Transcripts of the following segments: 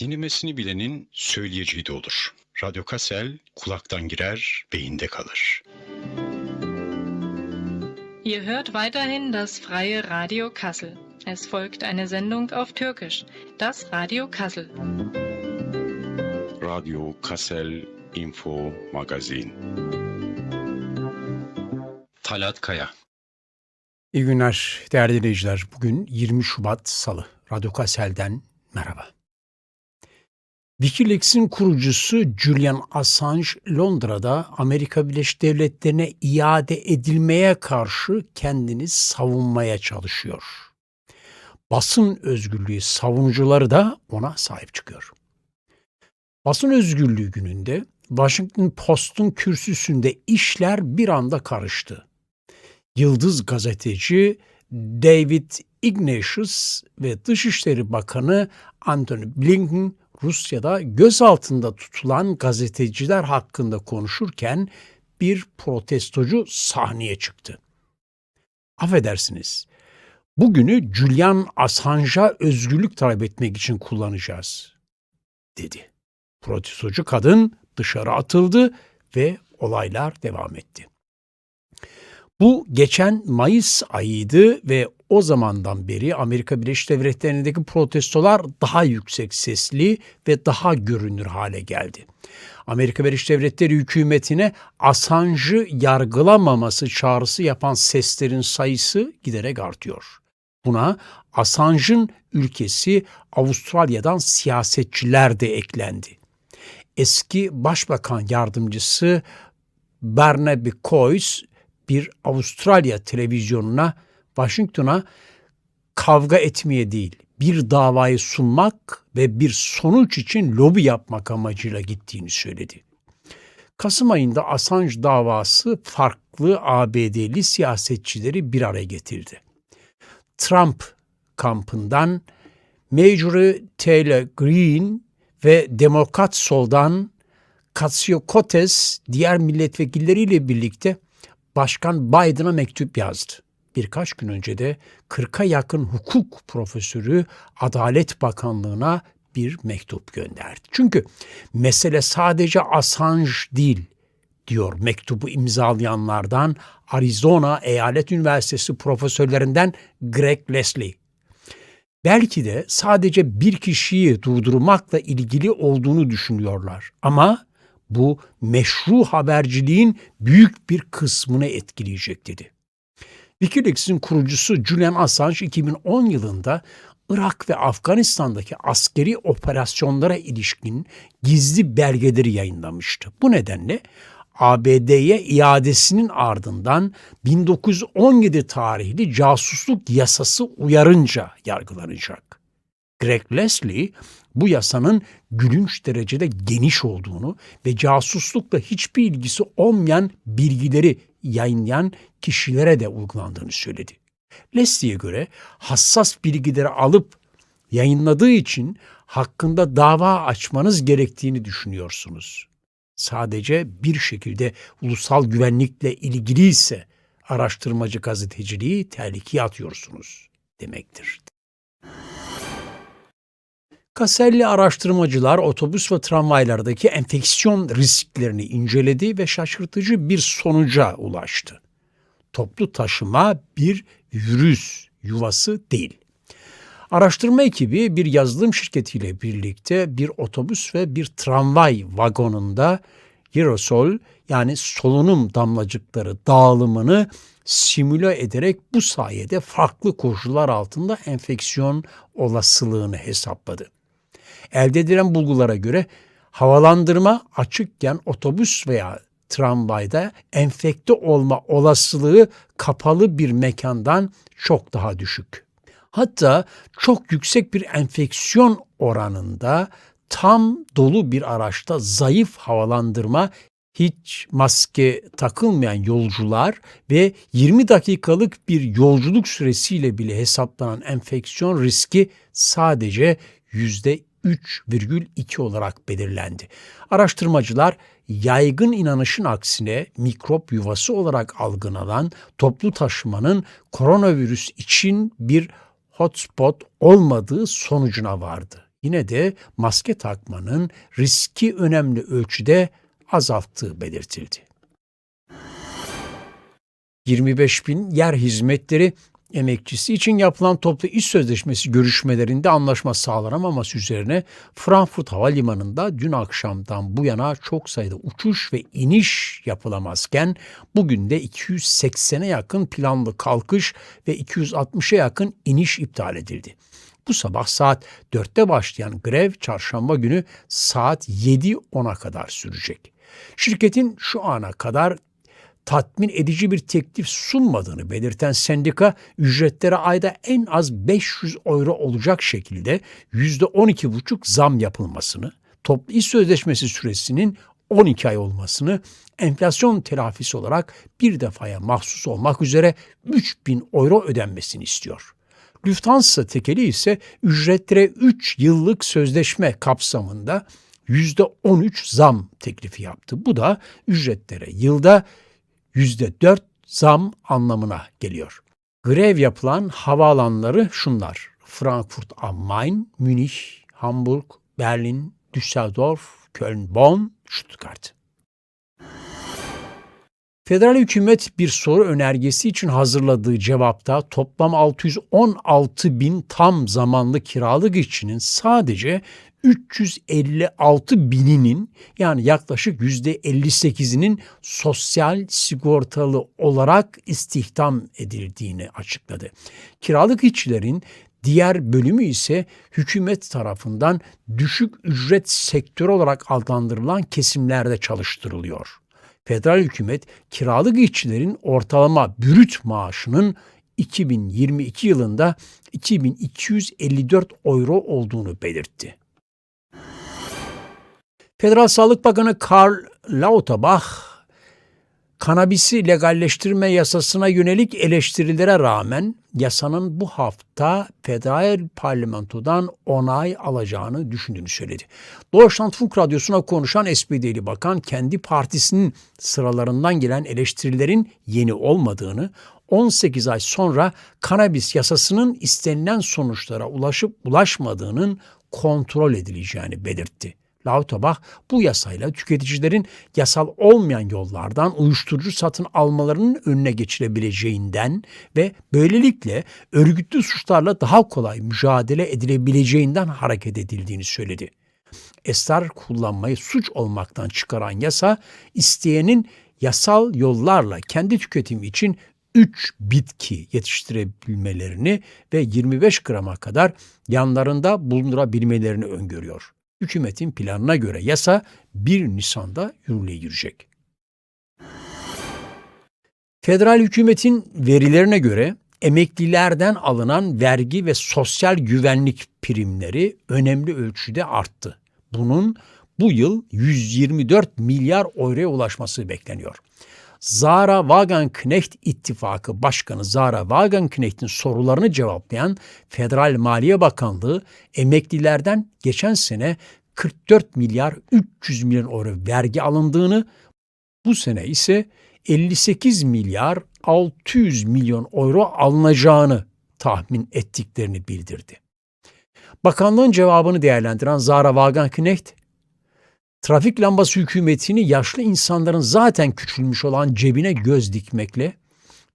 Dinlemesini bilenin söyleyeceği de olur. Radyo Kassel kulaktan girer, beyinde kalır. Ihr hört weiterhin das freie Radio Kassel. Es folgt eine Sendung auf Türkisch, das Radio Kassel. Radyo Kassel Info Magazin. Talat Kaya. İyi günler değerli dinleyiciler. Bugün 20 Şubat Salı. Radyo Kassel'den merhaba. Wikileaks'in kurucusu Julian Assange Londra'da Amerika Birleşik Devletleri'ne iade edilmeye karşı kendini savunmaya çalışıyor. Basın özgürlüğü savunucuları da ona sahip çıkıyor. Basın özgürlüğü gününde Washington Post'un kürsüsünde işler bir anda karıştı. Yıldız gazeteci David Ignatius ve Dışişleri Bakanı Antony Blinken Rusya'da gözaltında tutulan gazeteciler hakkında konuşurken bir protestocu sahneye çıktı. Affedersiniz, bugünü Julian Assange'a özgürlük talep etmek için kullanacağız, dedi. Protestocu kadın dışarı atıldı ve olaylar devam etti. Bu geçen Mayıs ayıydı ve o zamandan beri Amerika Birleşik Devletleri'ndeki protestolar daha yüksek sesli ve daha görünür hale geldi. Amerika Birleşik Devletleri hükümetine Assange'ı yargılamaması çağrısı yapan seslerin sayısı giderek artıyor. Buna Assange'ın ülkesi Avustralya'dan siyasetçiler de eklendi. Eski Başbakan Yardımcısı Barnaby Coyce bir Avustralya televizyonuna Washington'a kavga etmeye değil, bir davayı sunmak ve bir sonuç için lobi yapmak amacıyla gittiğini söyledi. Kasım ayında Assange davası farklı ABD'li siyasetçileri bir araya getirdi. Trump kampından Major Taylor Greene ve Demokrat soldan Katsiokotes diğer milletvekilleriyle birlikte Başkan Biden'a mektup yazdı. Birkaç gün önce de 40'a yakın hukuk profesörü Adalet Bakanlığı'na bir mektup gönderdi. Çünkü mesele sadece Assange değil diyor mektubu imzalayanlardan Arizona Eyalet Üniversitesi profesörlerinden Greg Leslie. Belki de sadece bir kişiyi durdurmakla ilgili olduğunu düşünüyorlar ama bu meşru haberciliğin büyük bir kısmını etkileyecek dedi. Wikileaks'in kurucusu Julian Assange 2010 yılında Irak ve Afganistan'daki askeri operasyonlara ilişkin gizli belgeleri yayınlamıştı. Bu nedenle ABD'ye iadesinin ardından 1917 tarihli casusluk yasası uyarınca yargılanacak. Greg Leslie bu yasanın gülünç derecede geniş olduğunu ve casuslukla hiçbir ilgisi olmayan bilgileri yayınlayan kişilere de uygulandığını söyledi. Leslie'ye göre hassas bilgileri alıp yayınladığı için hakkında dava açmanız gerektiğini düşünüyorsunuz. Sadece bir şekilde ulusal güvenlikle ilgili ise araştırmacı gazeteciliği tehlikeye atıyorsunuz demektir. Kaselli araştırmacılar otobüs ve tramvaylardaki enfeksiyon risklerini inceledi ve şaşırtıcı bir sonuca ulaştı. Toplu taşıma bir virüs yuvası değil. Araştırma ekibi bir yazılım şirketiyle birlikte bir otobüs ve bir tramvay vagonunda aerosol yani solunum damlacıkları dağılımını simüle ederek bu sayede farklı koşullar altında enfeksiyon olasılığını hesapladı. Elde edilen bulgulara göre havalandırma açıkken otobüs veya tramvayda enfekte olma olasılığı kapalı bir mekandan çok daha düşük. Hatta çok yüksek bir enfeksiyon oranında tam dolu bir araçta zayıf havalandırma hiç maske takılmayan yolcular ve 20 dakikalık bir yolculuk süresiyle bile hesaplanan enfeksiyon riski sadece %3,2 olarak belirlendi. Araştırmacılar yaygın inanışın aksine mikrop yuvası olarak algılanan toplu taşımanın koronavirüs için bir hotspot olmadığı sonucuna vardı. yine de maske takmanın riski önemli ölçüde azalttığı belirtildi. 25 bin yer hizmetleri emekçisi için yapılan toplu iş sözleşmesi görüşmelerinde anlaşma sağlanamaması üzerine Frankfurt Havalimanı'nda dün akşamdan bu yana çok sayıda uçuş ve iniş yapılamazken bugün de 280'e yakın planlı kalkış ve 260'a yakın iniş iptal edildi. Bu sabah saat 4'te başlayan grev çarşamba günü saat 7.10'a kadar sürecek. Şirketin şu ana kadar tatmin edici bir teklif sunmadığını belirten sendika ücretlere ayda en az 500 euro olacak şekilde %12,5 zam yapılmasını, toplu iş sözleşmesi süresinin 12 ay olmasını, enflasyon telafisi olarak bir defaya mahsus olmak üzere 3000 euro ödenmesini istiyor. Lufthansa tekeli ise ücretlere 3 yıllık sözleşme kapsamında %13 zam teklifi yaptı. Bu da ücretlere yılda %4 zam anlamına geliyor. Grev yapılan havaalanları şunlar. Frankfurt am Main, Münih, Hamburg, Berlin, Düsseldorf, Köln, Bonn, Stuttgart. Federal hükümet bir soru önergesi için hazırladığı cevapta toplam 616 bin tam zamanlı kiralık işçinin sadece 356 bininin yani yaklaşık %58'inin sosyal sigortalı olarak istihdam edildiğini açıkladı. Kiralık işçilerin diğer bölümü ise hükümet tarafından düşük ücret sektörü olarak adlandırılan kesimlerde çalıştırılıyor. Federal hükümet kiralık işçilerin ortalama brüt maaşının 2022 yılında 2254 euro olduğunu belirtti. Federal Sağlık Bakanı Karl Lauterbach, kanabisi legalleştirme yasasına yönelik eleştirilere rağmen yasanın bu hafta federal parlamentodan onay alacağını düşündüğünü söyledi. Deutschlandfunk Radyosu'na konuşan SPD'li bakan kendi partisinin sıralarından gelen eleştirilerin yeni olmadığını, 18 ay sonra kanabis yasasının istenilen sonuçlara ulaşıp ulaşmadığının kontrol edileceğini belirtti. Lauterbach bu yasayla tüketicilerin yasal olmayan yollardan uyuşturucu satın almalarının önüne geçilebileceğinden ve böylelikle örgütlü suçlarla daha kolay mücadele edilebileceğinden hareket edildiğini söyledi. Esrar kullanmayı suç olmaktan çıkaran yasa isteyenin yasal yollarla kendi tüketimi için 3 bitki yetiştirebilmelerini ve 25 grama kadar yanlarında bulundurabilmelerini öngörüyor. Hükümetin planına göre yasa 1 Nisan'da yürürlüğe girecek. Federal hükümetin verilerine göre emeklilerden alınan vergi ve sosyal güvenlik primleri önemli ölçüde arttı. Bunun bu yıl 124 milyar euroya ulaşması bekleniyor. Zara Wagenknecht İttifakı Başkanı Zara Wagenknecht'in sorularını cevaplayan Federal Maliye Bakanlığı emeklilerden geçen sene 44 milyar 300 milyon euro vergi alındığını, bu sene ise 58 milyar 600 milyon euro alınacağını tahmin ettiklerini bildirdi. Bakanlığın cevabını değerlendiren Zara Wagenknecht, trafik lambası hükümetini yaşlı insanların zaten küçülmüş olan cebine göz dikmekle,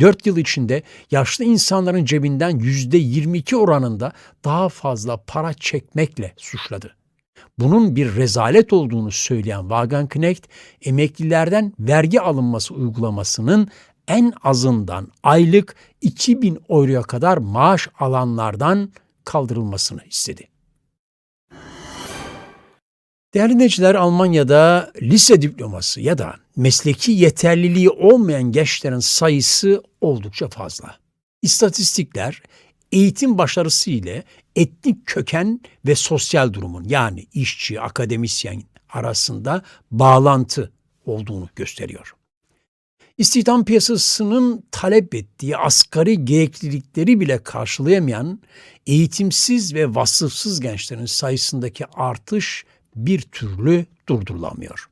4 yıl içinde yaşlı insanların cebinden %22 oranında daha fazla para çekmekle suçladı. Bunun bir rezalet olduğunu söyleyen Wagenknecht, emeklilerden vergi alınması uygulamasının en azından aylık 2000 euroya kadar maaş alanlardan kaldırılmasını istedi. Değerli dinleyiciler Almanya'da lise diploması ya da mesleki yeterliliği olmayan gençlerin sayısı oldukça fazla. İstatistikler eğitim başarısı ile etnik köken ve sosyal durumun yani işçi, akademisyen arasında bağlantı olduğunu gösteriyor. İstihdam piyasasının talep ettiği asgari gereklilikleri bile karşılayamayan eğitimsiz ve vasıfsız gençlerin sayısındaki artış bir türlü durdurulamıyor.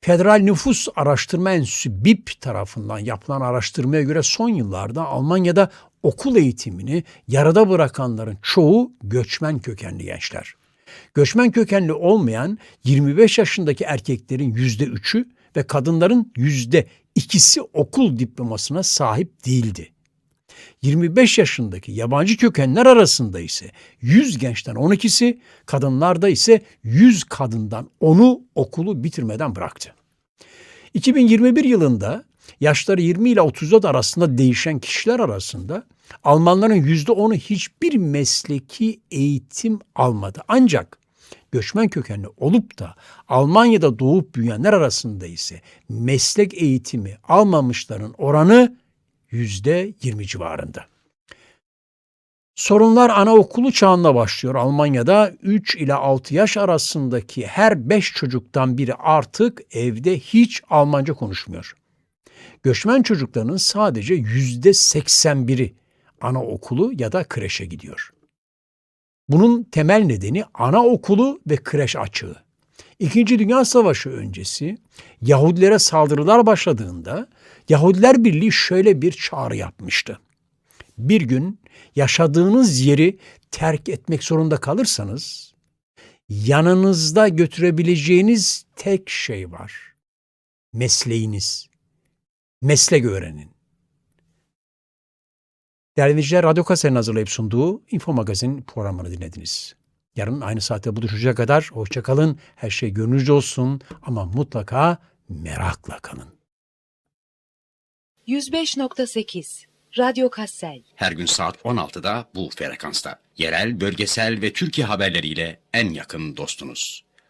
Federal Nüfus Araştırma Enstitüsü BIP tarafından yapılan araştırmaya göre son yıllarda Almanya'da okul eğitimini yarıda bırakanların çoğu göçmen kökenli gençler. Göçmen kökenli olmayan 25 yaşındaki erkeklerin %3'ü ve kadınların %2'si okul diplomasına sahip değildi. 25 yaşındaki yabancı kökenler arasında ise 100 gençten 12'si, kadınlarda ise 100 kadından 10'u okulu bitirmeden bıraktı. 2021 yılında yaşları 20 ile 34 arasında değişen kişiler arasında Almanların %10'u hiçbir mesleki eğitim almadı. Ancak göçmen kökenli olup da Almanya'da doğup büyüyenler arasında ise meslek eğitimi almamışların oranı %20 civarında. Sorunlar anaokulu çağında başlıyor. Almanya'da 3 ile 6 yaş arasındaki her 5 çocuktan biri artık evde hiç Almanca konuşmuyor. Göçmen çocuklarının sadece %81'i anaokulu ya da kreşe gidiyor. Bunun temel nedeni anaokulu ve kreş açığı. İkinci Dünya Savaşı öncesi Yahudilere saldırılar başladığında Yahudiler Birliği şöyle bir çağrı yapmıştı. Bir gün yaşadığınız yeri terk etmek zorunda kalırsanız yanınızda götürebileceğiniz tek şey var. Mesleğiniz. Meslek öğrenin. Değerli dinleyiciler, Radyo Kase'nin hazırlayıp sunduğu Info Magazin programını dinlediniz. Yarın aynı saatte buluşacak kadar hoşçakalın. Her şey gönlünüzce olsun ama mutlaka merakla kalın. 105.8 Radyo Kassel Her gün saat 16'da bu frekansta. Yerel, bölgesel ve Türkiye haberleriyle en yakın dostunuz.